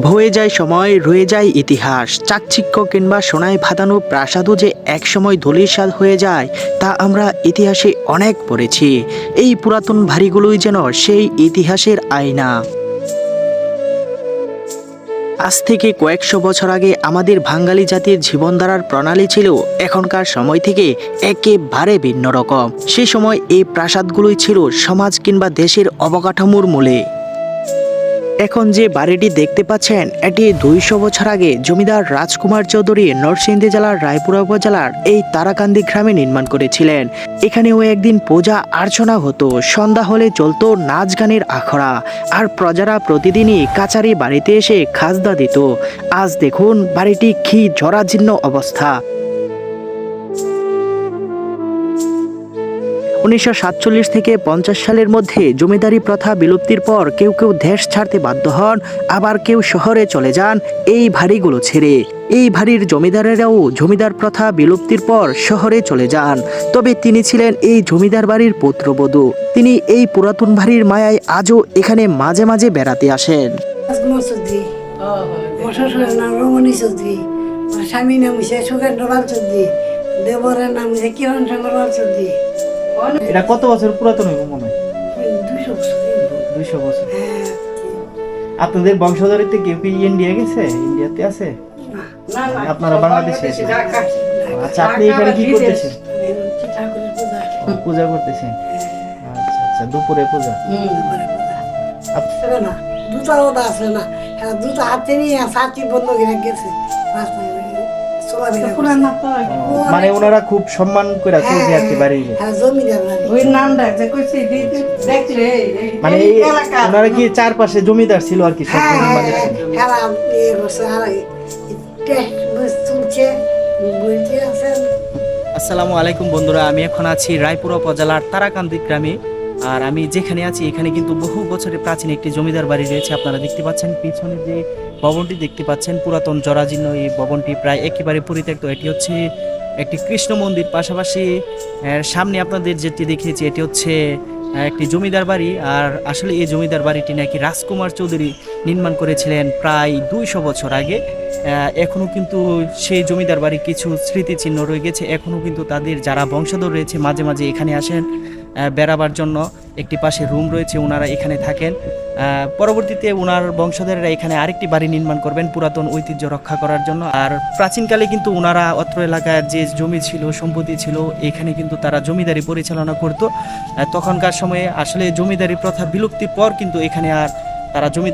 বয়ে যায় সময়, রয়ে যায় ইতিহাস। চাকচিক্য কিংবা সোনায় ভাদানো প্রাসাদও যে একসময় ধূলিসাৎ হয়ে যায়, তা আমরা ইতিহাসে অনেক পড়েছি। এই পুরাতন ভারীগুলোই যেন সেই ইতিহাসের আয়না। আজ থেকে কয়েকশো বছর আগে আমাদের বাঙালি জাতির জীবনধারার প্রণালী ছিল এখনকার সময় থেকে একেবারে ভিন্ন রকম। সে সময় এই প্রাসাদগুলোই ছিল সমাজ কিংবা দেশের অবকাঠামোর মূলে। এখন যে বাড়িটি দেখতে পাচ্ছেন, এটি দুইশো বছর আগে জমিদার রাজকুমার চৌধুরী নরসিংদী জেলার রায়পুরা উপজেলার এই তারাকান্দি গ্রামে নির্মাণ করেছিলেন। এখানেও একদিন পূজা আর্চনা হতো, সন্ধ্যা হলে চলতো নাচ গানের আখড়া, আর প্রজারা প্রতিদিনই কাচারি বাড়িতে এসে খাজদা দিত। আজ দেখুন বাড়িটি কি জরাজীর্ণ অবস্থা। উনিশশো সাতচল্লিশ থেকে পঞ্চাশ সালের মধ্যে জমিদারি প্রথা বিলুপ্তির পর কেউ কেউ দেশ ছাড়তে বাধ্য হন, আবার কেউ শহরে চলে যান এই ভাড়িগুলো ছেড়ে। এই ভাড়ির জমিদারেরাও জমিদার প্রথা বিলুপ্তির পর শহরে চলে যান। তবে তিনি ছিলেন এই জমিদার বাড়ির পুত্রবধূ। তিনি এই পুরাতন ভাড়ির মায়ায় আজও এখানে মাঝে মাঝে বেড়াতে আসেন। স্বামীর নাম হচ্ছে সুখেন্দ্র চৌধুরী। দেবরের নাম কিরণ চৌধুরী। এটা কত বছর পুরাতন হইব মনে হয়? দুইশো বছর। আপনাদের বংশধরিতে কেউ কি ইন্ডিয়া গেছে? ইন্ডিয়াতে আছে? আপনারা বাংলাদেশে আচ্ছা আপনি এখানে কি করতেছেন? পূজা করতেছেন। আচ্ছা আচ্ছা দুপুরে পূজা। দুটা ওটা আছে না। হ্যাঁ দুটা হাতে নিয়ে সাথী বন্ধ গেছে। রাস্তায় মানে ওনারা খুব সম্মান করে চলছে আর কি বাড়ির হ্যাঁ বাড়ি। ওই নামটা যে কইছি দেখলে মানে ওনারা কি চারপাশে জমিদার ছিল আর কি সব হ্যাঁ হ্যাঁ আসসালামু আলাইকুম বন্ধুরা আমি এখন আছি রায়পুরা উপজেলার তারাকান্দি গ্রামে। আর আমি যেখানে আছি, এখানে কিন্তু বহু বছরের প্রাচীন একটি জমিদার বাড়ি রয়েছে। আপনারা দেখতে পাচ্ছেন, পিছনে যে ভবনটি দেখতে পাচ্ছেন, পুরাতন জরাজীর্ণ এই ভবনটি প্রায় একেবারে পরিত্যক্ত। এটি হচ্ছে একটি কৃষ্ণ মন্দির। পাশাপাশি সামনে আপনাদের যেটি দেখিয়েছি, এটি হচ্ছে একটি জমিদার বাড়ি। আর আসলে এই জমিদার বাড়িটি নাকি রাজকুমার চৌধুরী নির্মাণ করেছিলেন প্রায় দুইশো বছর আগে। আহ, এখনও কিন্তু সেই জমিদার বাড়ির কিছু স্মৃতিচিহ্ন রয়ে গেছে। এখনও কিন্তু তাদের যারা বংশধর রয়েছে মাঝে মাঝে এখানে আসেন বেড়াবার জন্য একটি পাশে রুম রয়েছে ওনারা এখানে থাকেন। পরবর্তীতে ওনার বংশধরেরা এখানে আরেকটি বাড়ি নির্মাণ করবেন পুরাতন ঐতিহ্য রক্ষা করার জন্য। আর প্রাচীনকালে কিন্তু ওনারা অত্র এলাকায় যে জমি ছিল সম্পত্তি ছিল এখানে কিন্তু তারা জমিদারি পরিচালনা করত। তখনকার সময়ে আসলে জমিদারি প্রথা বিলুপ্তির পর কিন্তু এখানে আর তারা জমিদারি